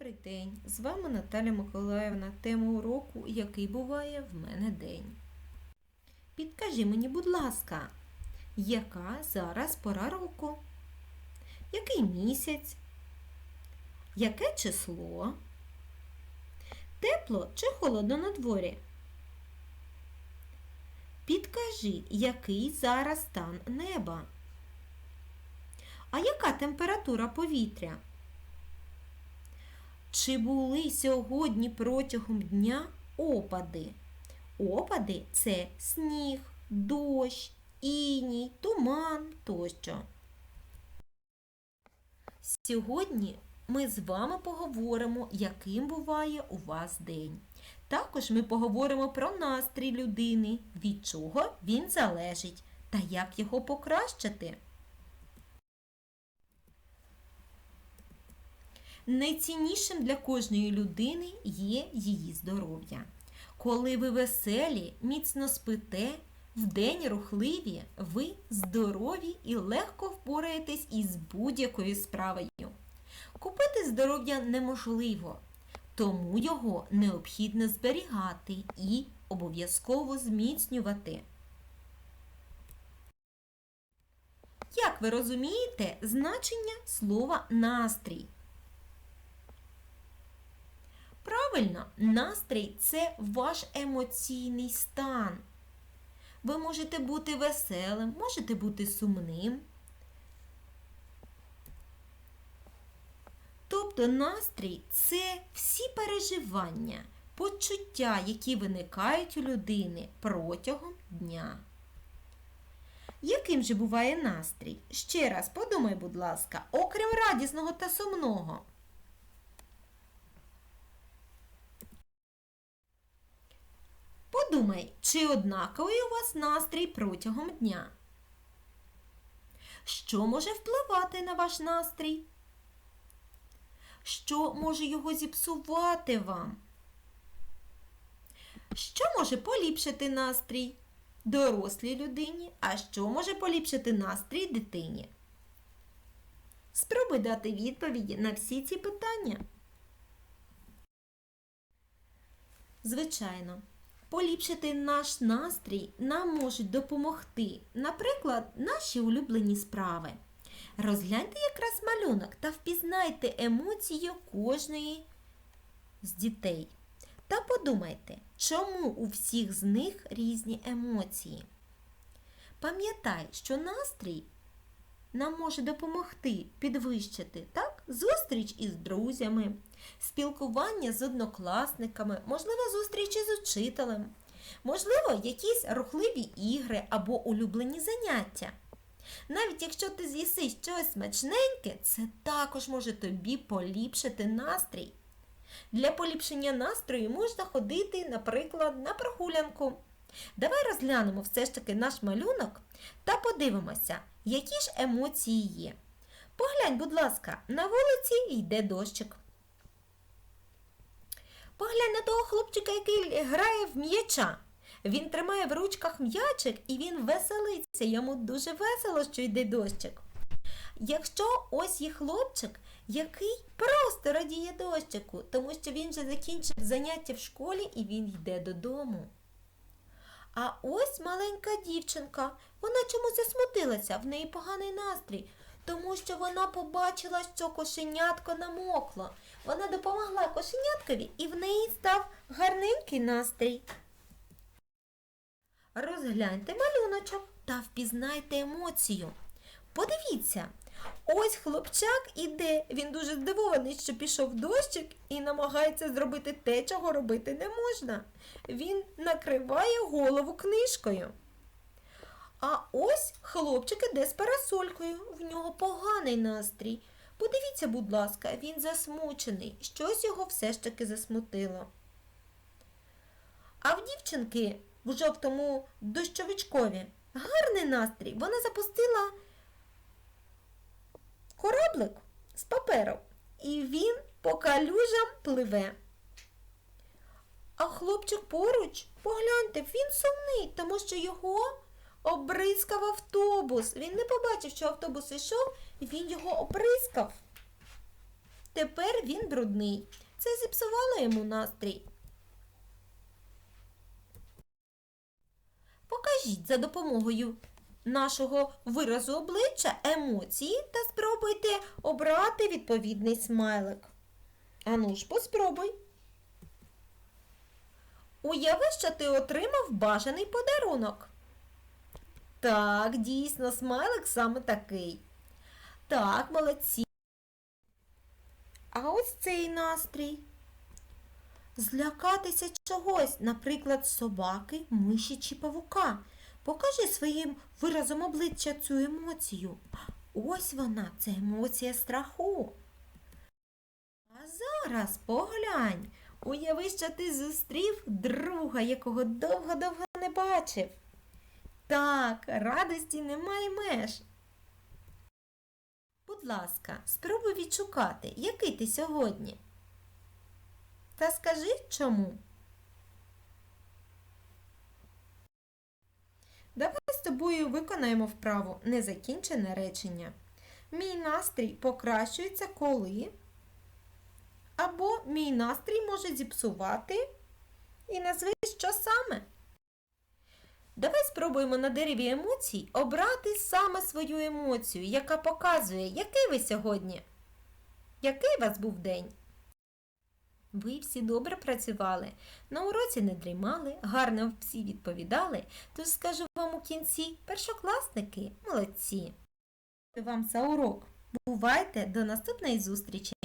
Добрий день! З вами Наталя Миколаївна. Тема уроку Який буває в мене день. Підкажи мені, будь ласка, яка зараз пора року? Який місяць? Яке число? Тепло чи холодно на дворі? Підкажи, який зараз стан неба? А яка температура повітря? Чи були сьогодні протягом дня опади? Опади це сніг, дощ, іній, туман тощо. Сьогодні ми з вами поговоримо, яким буває у вас день. Також ми поговоримо про настрій людини, від чого він залежить та як його покращити. Найціннішим для кожної людини є її здоров'я. Коли ви веселі, міцно спите, вдень рухливі, ви здорові і легко впораєтесь із будь-якою справою. Купити здоров'я неможливо, тому його необхідно зберігати і обов'язково зміцнювати. Як ви розумієте значення слова настрій? Правильно, настрій це ваш емоційний стан. Ви можете бути веселим, можете бути сумним. Тобто настрій це всі переживання, почуття, які виникають у людини протягом дня. Яким же буває настрій? Ще раз подумай, будь ласка, окрім радісного та сумного. Подумай, чи однаковий у вас настрій протягом дня? Що може впливати на ваш настрій? Що може його зіпсувати вам? Що може поліпшити настрій дорослій людині, а що може поліпшити настрій дитині? Спробуй дати відповіді на всі ці питання. Звичайно, поліпшити наш настрій нам можуть допомогти, наприклад, наші улюблені справи. Розгляньте якраз малюнок та впізнайте емоцію кожної з дітей. Та подумайте, чому у всіх з них різні емоції. Пам'ятай, що настрій нам може допомогти підвищити так? зустріч із друзями, спілкування з однокласниками, можливо, зустрічі з учителем, можливо, якісь рухливі ігри або улюблені заняття. Навіть якщо ти з'їси щось смачненьке, це також може тобі поліпшити настрій. Для поліпшення настрою можна ходити, наприклад, на прогулянку. Давай розглянемо все ж таки наш малюнок та подивимося, які ж емоції є. Поглянь, будь ласка, на вулиці йде дощик. Поглянь на того хлопчика, який грає в м'яча. Він тримає в ручках м'ячик і він веселиться. Йому дуже весело, що йде дощик. Якщо ось є хлопчик, який просто радіє дощику, тому що він вже закінчив заняття в школі і він йде додому. А ось маленька дівчинка, вона чомусь засмутилася, в неї поганий настрій, тому що вона побачила, що кошенятко намокло. Вона допомогла кошеняткові і в неї став гарненький настрій. Розгляньте малюночок та впізнайте емоцію. Подивіться, ось хлопчак іде, він дуже здивований, що пішов дощик і намагається зробити те, чого робити не можна. Він накриває голову книжкою. А ось хлопчик іде з парасолькою, в нього поганий настрій. Подивіться, будь ласка, він засмучений, щось його все ж таки засмутило. А в дівчинки в жовтому дощовичкові гарний настрій. Вона запустила кораблик з паперу, і він по калюжам пливе. А хлопчик поруч, погляньте, він сумний, тому що його обризкав автобус. Він не побачив, що автобус йшов, він його обризкав. Тепер він брудний. Це зіпсувало йому настрій. Покажіть за допомогою нашого виразу обличчя емоції та спробуйте обрати відповідний смайлик. Ану ж, поспробуй. Уяви, що ти отримав бажаний подарунок. Так, дійсно, смайлик саме такий. Так, молодці. А ось цей настрій. Злякатися чогось, наприклад, собаки, миші чи павука. Покажи своїм виразом обличчя цю емоцію. Ось вона, це емоція страху. А зараз поглянь. Уяви, що ти зустрів друга, якого довго-довго не бачив. Так, радості немає меж. Будь ласка, спробуй відшукати, який ти сьогодні. Та скажи чому. Давай з тобою виконаємо вправу незакінчене речення. Мій настрій покращується коли. Або мій настрій може зіпсувати. І назви, що саме. Давай спробуємо на дереві емоцій обрати саме свою емоцію, яка показує, який ви сьогодні. Який у вас був день? Ви всі добре працювали, на уроці не дрімали, гарно всі відповідали, тож скажу вам у кінці, першокласники, молодці. Вам за урок. Бувайте до наступної зустрічі!